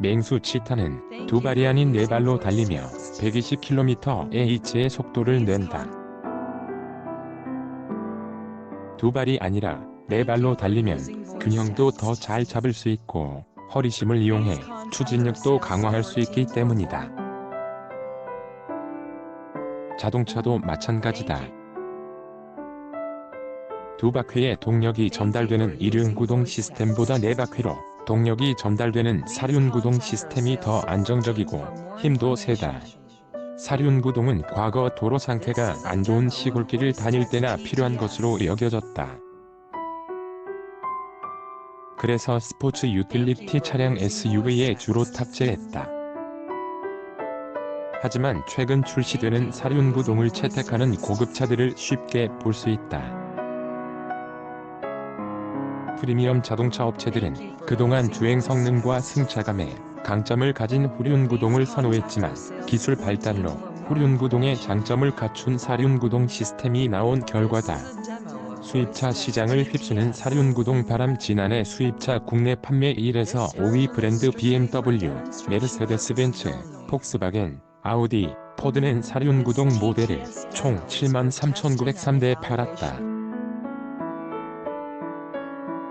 맹수 치타는 두 발이 아닌 네 발로 달리며 120km/h의 속도를 낸다. 두 발이 아니라 네 발로 달리면 균형도 더 잘 잡을 수 있고 허리심을 이용해 추진력도 강화할 수 있기 때문이다. 자동차도 마찬가지다. 두 바퀴의 동력이 전달되는 이륜구동 시스템보다 네 바퀴로 동력이 전달되는 사륜구동 시스템이 더 안정적이고 힘도 세다. 사륜구동은 과거 도로 상태가 안 좋은 시골길을 다닐 때나 필요한 것으로 여겨졌다. 그래서 스포츠 유틸리티 차량 SUV에 주로 탑재했다. 하지만 최근 출시되는 사륜구동을 채택하는 고급차들을 쉽게 볼 수 있다. 프리미엄 자동차 업체들은 그동안 주행 성능과 승차감에 강점을 가진 후륜구동을 선호했지만 기술 발달로 후륜구동의 장점을 갖춘 사륜구동 시스템이 나온 결과다. 수입차 시장을 휩쓰는 사륜구동 바람 지난해 수입차 국내 판매 1에서 5위 브랜드 BMW, 메르세데스벤츠, 폭스바겐, 아우디, 포드는 사륜구동 모델을 총 73,903대 팔았다.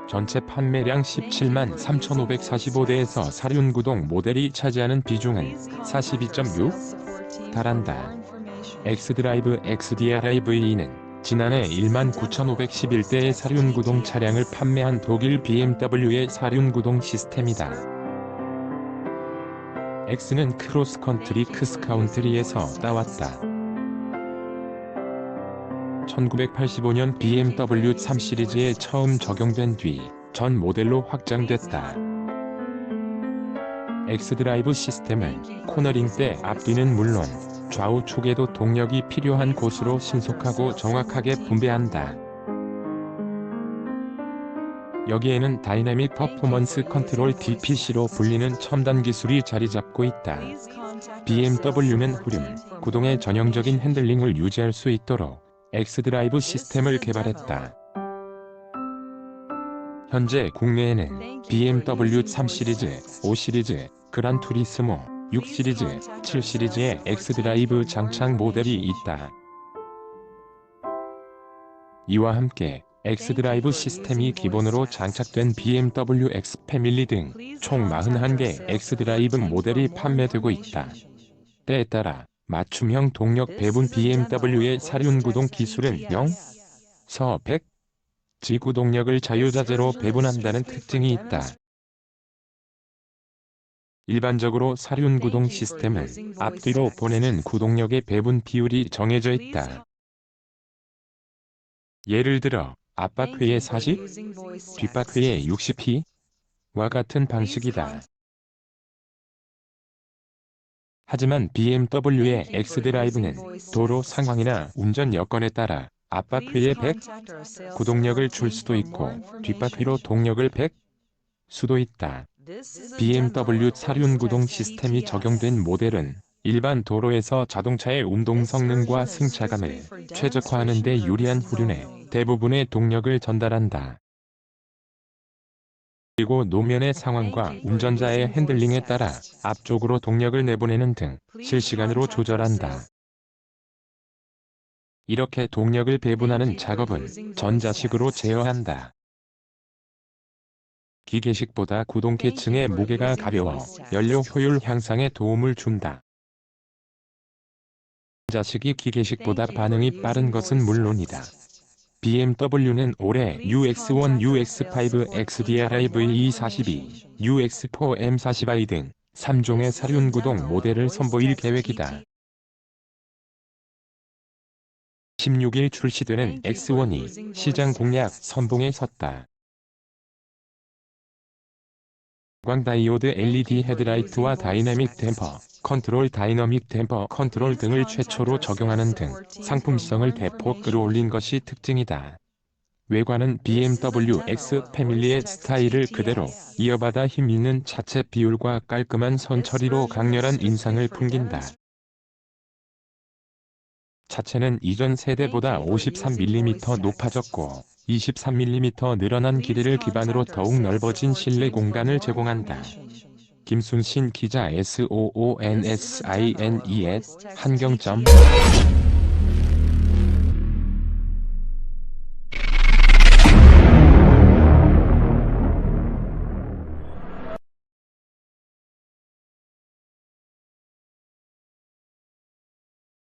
전체 판매량 17만 3,545대에서 사륜구동 모델이 차지하는 비중은 42.6 달한다. 엑스드라이브 XDR-IVE는 지난해 1만 9,511대의 사륜구동 차량을 판매한 독일 BMW의 사륜구동 시스템이다. X는 크로스컨트리 크스카운트리에서 따왔다. 1985년 BMW 3 시리즈에 처음 적용된 뒤 전 모델로 확장됐다. X드라이브 시스템은 코너링 때 앞뒤는 물론 좌우측에도 동력이 필요한 곳으로 신속하고 정확하게 분배한다. 여기에는 다이내믹 퍼포먼스 컨트롤 DPC로 불리는 첨단 기술이 자리 잡고 있다. BMW는 후륜, 구동의 전형적인 핸들링을 유지할 수 있도록 X드라이브 시스템을 개발했다. 현재 국내에는 BMW 3 시리즈, 5 시리즈, 그란 투리스모, 6 시리즈, 7 시리즈의 X드라이브 장착 모델이 있다. 이와 함께 X드라이브 시스템이 기본으로 장착된 BMW X 패밀리 등 총 41개 X드라이브 모델이 판매되고 있다. 때에 따라 맞춤형 동력 배분 BMW의 사륜구동 기술은 0, 서 100, 지구동력을 자유자재로 배분한다는 특징이 있다. 일반적으로 사륜 구동 시스템은 앞뒤로 보내는 구동력의 배분 비율이 정해져 있다. 예를 들어 앞바퀴의 40, 뒷바퀴의 60P와 같은 방식이다. 하지만 BMW의 X드라이브는 도로 상황이나 운전 여건에 따라 앞바퀴에 100 구동력을 줄 수도 있고 뒷바퀴로 동력을 100 수도 있다. BMW 사륜 구동 시스템이 적용된 모델은 일반 도로에서 자동차의 운동 성능과 승차감을 최적화하는 데 유리한 후륜에 대부분의 동력을 전달한다. 그리고 노면의 상황과 운전자의 핸들링에 따라 앞쪽으로 동력을 내보내는 등 실시간으로 조절한다. 이렇게 동력을 배분하는 작업은 전자식으로 제어한다. 기계식보다 구동계층의 무게가 가벼워 연료 효율 향상에 도움을 준다. 전자식이 기계식보다 반응이 빠른 것은 물론이다. BMW는 올해 UX1, UX5, XDR-IVE 42, UX4 M40i 등 3종의 사륜구동 모델을 선보일 계획이다. 16일 출시되는 X1이 시장 공략 선봉에 섰다. 광다이오드 LED 헤드라이트와 다이내믹 댐퍼, 컨트롤 다이너믹 댐퍼 컨트롤 등을 최초로 적용하는 등 상품성을 대폭 끌어올린 것이 특징이다. 외관은 BMW X 패밀리의 스타일을 그대로 이어받아 힘있는 차체 비율과 깔끔한 선 처리로 강렬한 인상을 풍긴다. 차체는 이전 세대보다 53mm 높아졌고 23mm 늘어난 길이를 기반으로 더욱 넓어진 실내 공간을 제공한다. 김순신 기자 SOONSINE 한경점